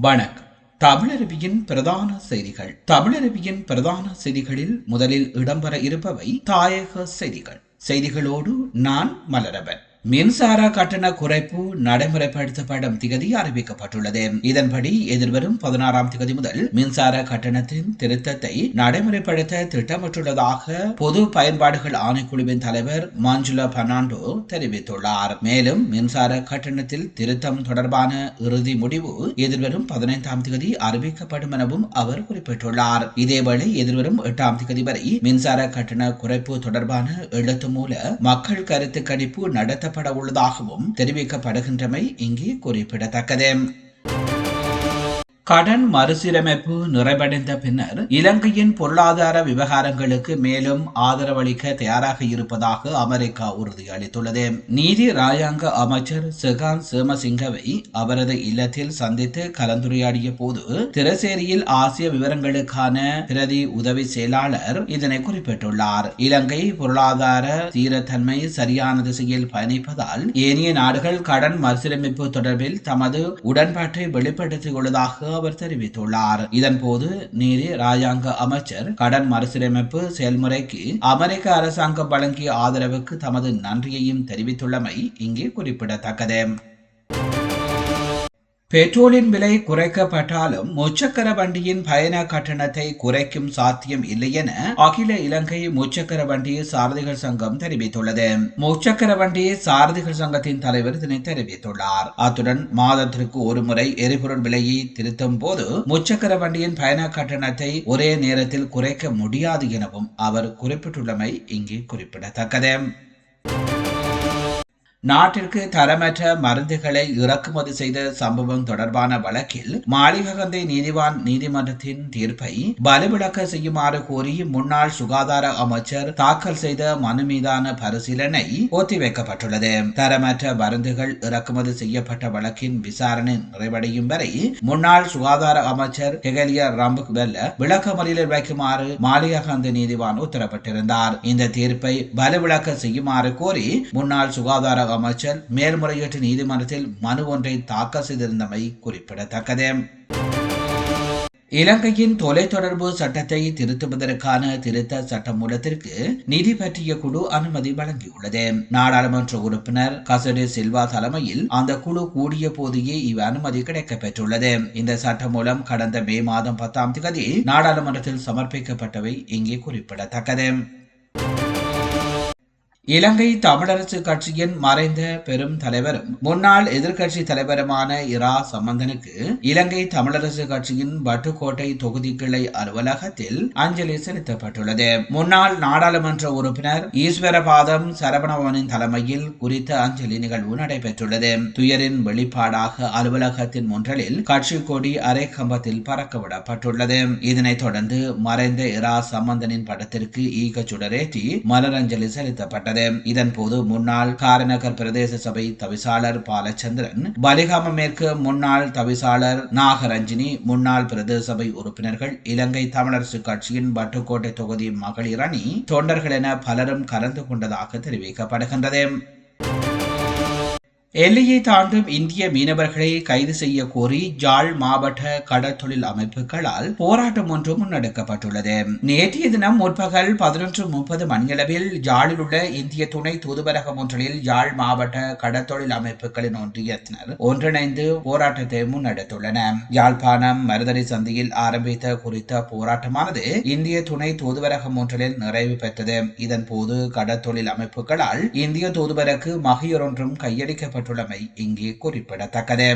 வணக்கம். தமிழருவியின் பிரதான செய்திகள். தமிழருவியின் பிரதான செய்திகளில் முதலில் இடம்பெற இருப்பவை தாயக செய்திகள். செய்திகளோடு நான் மலரவன். மின்சார கட்டண குறைப்பு நடைமுறைப்படுத்தப்படும் திகதி அறிவிக்கப்பட்டுள்ளது. இதன்படி எதிர்வரும் பதினாறாம் திகதி முதல் மின்சார கட்டணத்தின் திருத்தத்தை நடைமுறைப்படுத்த திட்டமிட்டுள்ளதாக பொது பயன்பாடுகள் ஆணைக்குழுவின் தலைவர் மாஞ்சுலா பர்னாண்டோ தெரிவித்துள்ளார். மேலும் மின்சார கட்டணத்தில் திருத்தம் தொடர்பான இறுதி முடிவு எதிர்வரும் பதினைந்தாம் திகதி அறிவிக்கப்படும் எனவும் அவர் குறிப்பிட்டுள்ளார். இதேவேளை எதிர்வரும் எட்டாம் திகதி வரை மின்சார கட்டண குறைப்பு தொடர்பான எழுத்து மூல மக்கள் கருத்து கணிப்பு நடத்த நடத்தப்பட உள்ளதாகவும் தெரிவிக்கப்படுகின்றமை இங்கே குறிப்பிடத்தக்கது. கடன் மறுசீரமைப்பு நிறைவடைந்த பின்னர் இலங்கையின் பொருளாதார விவகாரங்களுக்கு மேலும் ஆதரவளிக்க தயாராக இருப்பதாக அமெரிக்கா உறுதியளித்துள்ளது நீதி ராயாங்க அமைச்சர் செகான் சேமசிங்கவை அவரது இல்லத்தில் சந்தித்து கலந்துரையாடிய போது திரசேரியில் ஆசிய விவரங்களுக்கான பிரதி உதவி செயலாளர் இதனை குறிப்பிட்டுள்ளார். இலங்கை பொருளாதார தீரத்தன்மை சரியான திசையில் பயணிப்பதால் ஏனைய நாடுகள் கடன் மறுசீரமைப்பு தொடர்பில் தமது உடன்பாட்டை வெளிப்படுத்தியுள்ளதாக அவர் தெரிவித்துள்ளார். இதன்போது நீதி ராஜாங்க அமைச்சர் கடன் மறுசீரமைப்பு செயல்முறைக்கு அமெரிக்க அரசாங்கம் வழங்கிய ஆதரவுக்கு தமது நன்றியையும் தெரிவித்துள்ளமை இங்கே குறிப்பிடத்தக்கது. பெட்ரோலின் விலை குறைக்கப்பட்டாலும் முச்சக்கர வண்டியின் பயண கட்டணத்தை குறைக்கும் சாத்தியம் இல்லை என அகில இலங்கை முச்சக்கர வண்டி சாரதிகள் சங்கம் தெரிவித்துள்ளது. முச்சக்கர வண்டி சாரதிகள் சங்கத்தின் தலைவர் இதனை தெரிவித்துள்ளார். அத்துடன் மாதத்திற்கு ஒரு முறை எரிபொருள் விலையை திருத்தும் போது முச்சக்கர வண்டியின் பயண கட்டணத்தை ஒரே நேரத்தில் குறைக்க முடியாது எனவும் அவர் குறிப்பிட்டுள்ளமை இங்கே குறிப்பிடத்தக்கது. நாட்டிற்கு தரமற்ற மருந்துகளை இறக்குமதி செய்த சம்பவம் தொடர்பான வழக்கில் மாளிககந்தை நீதிவான் நீதிமன்றத்தின் தீர்ப்பை பலவிளக்க செய்யுமாறு கோரி முன்னாள் சுகாதார அமைச்சர் தாக்கல் செய்த மனு மீதான பரிசீலனை ஒத்திவைக்கப்பட்டுள்ளது. தரமற்ற மருந்துகள் இறக்குமதி செய்யப்பட்ட வழக்கின் விசாரணை நிறைவடையும் வரை முன்னாள் சுகாதார அமைச்சர் ஹெகலியா ரம்புக் வெல்ல விளக்கமறியலில் வைக்குமாறு மாளிககந்தை நீதிவான் உத்தரவிட்டிருந்தார். இந்த தீர்ப்பை பலவிளக்க செய்யுமாறு கோரி முன்னாள் சுகாதார அமைச்சர் மேல்முறையீட்டு நீதிமன்றத்தில் மனு ஒன்றை தாக்கல் செய்திருந்தமை குறிப்பிடத்தக்கது. இலங்கையின் தொலைத்தொடர்பு சட்டத்தை திருத்துவதற்கான திருத்த சட்டமூலத்திற்கு நிதி பற்றிய குழு அனுமதி வழங்கியுள்ளது. நாடாளுமன்ற உறுப்பினர் கசடு சில்வா தலைமையில் அந்த குழு கூடிய போதையே இவ் அனுமதி கிடைக்கப்பெற்றுள்ளது இந்த சட்டம் மூலம் கடந்த மே மாதம் பத்தாம் தேதி நாடாளுமன்றத்தில் சமர்ப்பிக்கப்பட்டவை இங்கே குறிப்பிடத்தக்கது. இலங்கை தமிழரசு கட்சியின் மறைந்த பெரும் தலைவரும் முன்னாள் எதிர்க்கட்சி தலைவருமான இரா சம்பந்தனுக்கு இலங்கை தமிழரசு கட்சியின் பட்டுக்கோட்டை தொகுதி கிளை அலுவலகத்தில் அஞ்சலி செலுத்தப்பட்டுள்ளது. முன்னாள் நாடாளுமன்ற உறுப்பினர் ஈஸ்வரபாதம் சரவணவனின் தலைமையில் குறித்த அஞ்சலி நிகழ்வு நடைபெற்றுள்ளது. துயரின் வெளிப்பாடாக அலுவலகத்தின் முன்றலில் கட்சி கொடி அரை கம்பத்தில் பறக்கவிடப்பட்டுள்ளது. இதனைத் தொடர்ந்து மறைந்த இரா சம்பந்தனின் படத்திற்கு ஈகச்சுடரேற்றி மலரஞ்சலி செலுத்தப்பட்டது. இதன் போது முன்னாள் காரநகர் பிரதேச சபை தவிசாளர் பாலச்சந்திரன் பலிகாம மேற்கு முன்னாள் தவிசாளர் நாகரஞ்சினி முன்னாள் பிரதேச சபை உறுப்பினர்கள் இலங்கை தமிழரசு கட்சியின் பட்டுக்கோட்டை தொகுதி மகளிர் அணி தொண்டர்கள் என பலரும் கலந்து கொண்டதாக தெரிவிக்கப்படுகின்றது. எல்லையை தாண்டும் இந்திய மீனவர்களை கைது செய்ய கோரி ஜாழ் மாவட்ட கடற்தொழில் அமைப்புகளால் போராட்டம் ஒன்று முன்னெடுக்கப்பட்டுள்ளது. நேற்றைய தினம் முற்பகல் பதினொன்று முப்பது மணியளவில் ஜாழில் உள்ள இந்திய துணை தூதுவரகம் ஒன்றில் யாழ் மாவட்ட கடற்தொழில் அமைப்புகளின் ஒன்றியத்தினர் ஒன்றிணைந்து போராட்டத்தை முன்னெடுத்துள்ளனர். யாழ்ப்பாணம் மருதடி சந்தையில் ஆரம்பித்த குறித்த போராட்டமானது இந்திய துணை தூதுவரகம் ஒன்றில் நிறைவு பெற்றது. இதன் போது கடற்தொழில் அமைப்புகளால் இந்திய தூதுவரக்கு மகிழர் ஒன்றும் ஏற்பட்டுள்ளமை இங்கே குறிப்பிடத்தக்கது.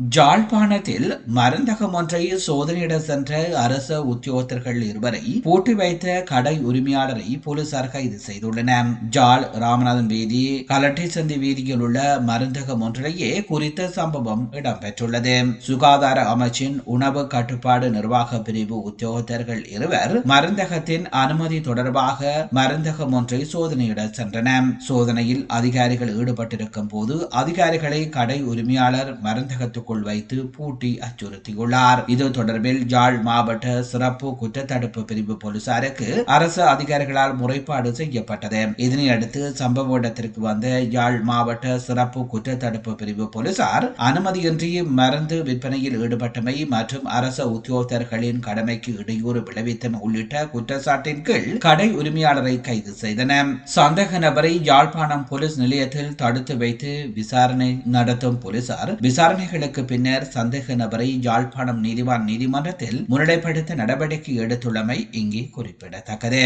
ஜாழ்ப்பாணத்தில் மருந்தகம் ஒன்றை சோதனையிட சென்ற அரச உத்தியோகத்தர்கள் இருவரை பூட்டி வைத்த கடை உரிமையாளரை போலீசார் கைது செய்துள்ளனர். ஜாழ் ராமநாதன் வீதி கலட்டி சந்தி வீதியில் உள்ள மருந்தகம் ஒன்றிலேயே குறித்த சம்பவம் இடம்பெற்றுள்ளது. சுகாதார அமைச்சின் உணவு கட்டுப்பாடு நிர்வாக பிரிவு உத்தியோகத்தர்கள் இருவர் மருந்தகத்தின் அனுமதி தொடர்பாக மருந்தகம் ஒன்றை சோதனையிட சென்றனர். சோதனையில் அதிகாரிகள் ஈடுபட்டிருக்கும் போது அதிகாரிகளை கடை உரிமையாளர் மருந்தகத்துக்கு வீட்டுக்குள் வைத்து பூட்டி அச்சுறுத்தியுள்ளார். இது தொடர்பில் ஜாழ் மாவட்ட சிறப்பு குற்றத்தடுப்பு பிரிவு போலீசாருக்கு அரசு அதிகாரிகளால் முறைப்பாடு செய்யப்பட்டது. இதனை அடுத்து சம்பவ இடத்திற்கு வந்த யாழ் மாவட்ட சிறப்பு குற்றத்தடுப்பு பிரிவு போலீசார் அனுமதியின்றி மருந்து விற்பனையில் ஈடுபட்டமை மற்றும் அரச உத்தியோகத்தர்களின் கடமைக்கு இடையூறு விளைவித்தமை உள்ளிட்ட குற்றச்சாட்டின் கீழ் கடை உரிமையாளரை கைது செய்தன. சந்தேக நபரை யாழ்ப்பாணம் போலீஸ் நிலையத்தில் தடுத்து வைத்து விசாரணை நடத்தும் போலீசார் விசாரணைகளுக்கு பின்னர் சந்தேக நபரை யாழ்ப்பாணம் நீதிவான் நீதிமன்றத்தில் முன்னிலைப்படுத்த நடவடிக்கை எடுத்துள்ளமை இங்கே குறிப்பிடத்தக்கது.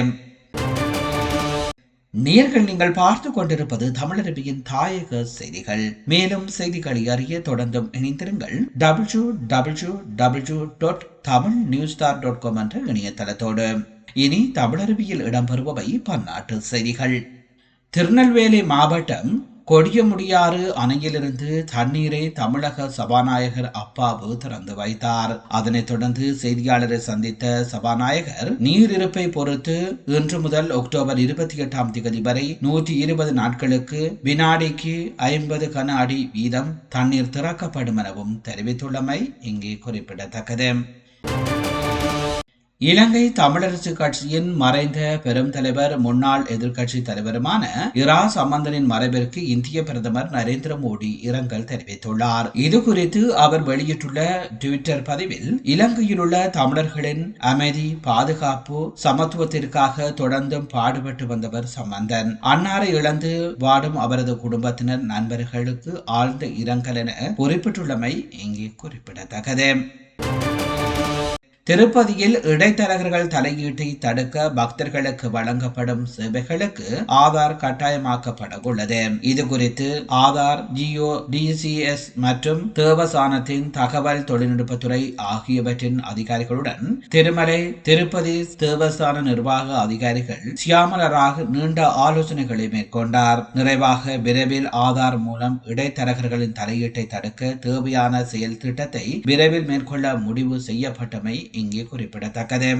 நேர்கள் நீங்கள் பார்த்து கொண்டிருப்பது தமிழரபியின் தாயக செய்திகள். மேலும் செய்திகளை அறிய தொடர்ந்தும் இணைந்திருங்கள். W W W dot Tamil news star dot com என்ற இணையதளத்தோடு. இனி தமிழருவியில் இடம்பெறுபவை பன்னாட்டு செய்திகள். திருநெல்வேலி மாவட்டம் கொடியமுடியாறு அணையிலிருந்து தண்ணீரை தமிழக சபாநாயகர் அப்பாவு திறந்து வைத்தார். அதனைத் தொடர்ந்து செய்தியாளரை சந்தித்த சபாநாயகர் நீர் இருப்பை பொறுத்து இன்று முதல் அக்டோபர் இருபத்தி எட்டாம் தேதி வரை நூற்றி இருபது நாட்களுக்கு வினாடிக்கு ஐம்பது கன அடி வீதம் தண்ணீர் திறக்கப்படும் எனவும் தெரிவித்துள்ளமை இங்கே குறிப்பிடத்தக்கது. இலங்கை தமிழரசு கட்சியின் மறைந்த பெரும் தலைவர் முன்னாள் எதிர்க்கட்சி தலைவருமான இரா சம்பந்தனின் மறைவிற்கு இந்திய பிரதமர் நரேந்திர மோடி இரங்கல் தெரிவித்துள்ளார். இது குறித்து அவர் வெளியிட்டுள்ள டுவிட்டர் பதிவில் இலங்கையில் உள்ள தமிழர்களின் அமைதி பாதுகாப்பு சமத்துவத்திற்காக தொடர்ந்தும் பாடுபட்டு வந்தவர் சம்பந்தன். அன்னாரை இழந்து வாடும் அவரது குடும்பத்தினர் நண்பர்களுக்கு ஆழ்ந்த இரங்கல் என குறிப்பிட்டுள்ளமை இங்கே குறிப்பிடத்தக்கது. திருப்பதியில் இடைத்தரகர்கள் தலையீட்டை தடுக்க பக்தர்களுக்கு வழங்கப்படும் சேவைகளுக்கு ஆதார் கட்டாயமாக்கப்பட உள்ளது இது குறித்து ஆதார் ஜியோ டிசிஎஸ் மற்றும் தேவசானத்தின் தகவல் தொழில்நுட்பத்துறை ஆகியவற்றின் அதிகாரிகளுடன் திருமலை திருப்பதி தேவசான நிர்வாக அதிகாரிகள் சியாமலராக நீண்ட ஆலோசனைகளை மேற்கொண்டார். நிறைவாக விரைவில் ஆதார் மூலம் இடைத்தரகர்களின் தலையீட்டை தடுக்க தேவையான செயல் திட்டத்தை விரைவில் மேற்கொள்ள முடிவு செய்யப்பட்டமை இங்கே குறிப்பிடத்தக்கது.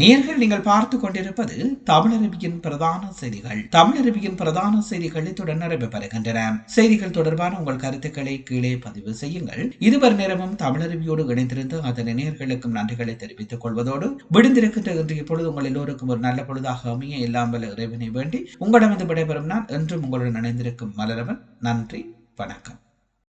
நேர்கள் நீங்கள் பார்த்து கொண்டிருப்பது தமிழருவியின் பிரதான செய்திகள். தமிழருவியின் பிரதான செய்திகள் இத்துடன் நடைபெறுகின்றன செய்திகள் தொடர்பான உங்கள் கருத்துக்களை கீழே பதிவு செய்யுங்கள். இதுவரை நேரமும் தமிழருவியோடு இணைந்திருந்து அதன் நேர்களுக்கும் நன்றிகளை தெரிவித்துக் கொள்வதோடு விடுந்திருக்கின்ற இன்றைய பொழுது உங்கள் எல்லோருக்கும் ஒரு நல்ல பொழுதாக அமைய இல்லாமல் இறைவனை வேண்டி உங்களிடமிருந்து விடைபெறும் நான் என்றும் உங்களுடன் இணைந்திருக்கும் மலரவன். நன்றி வணக்கம்.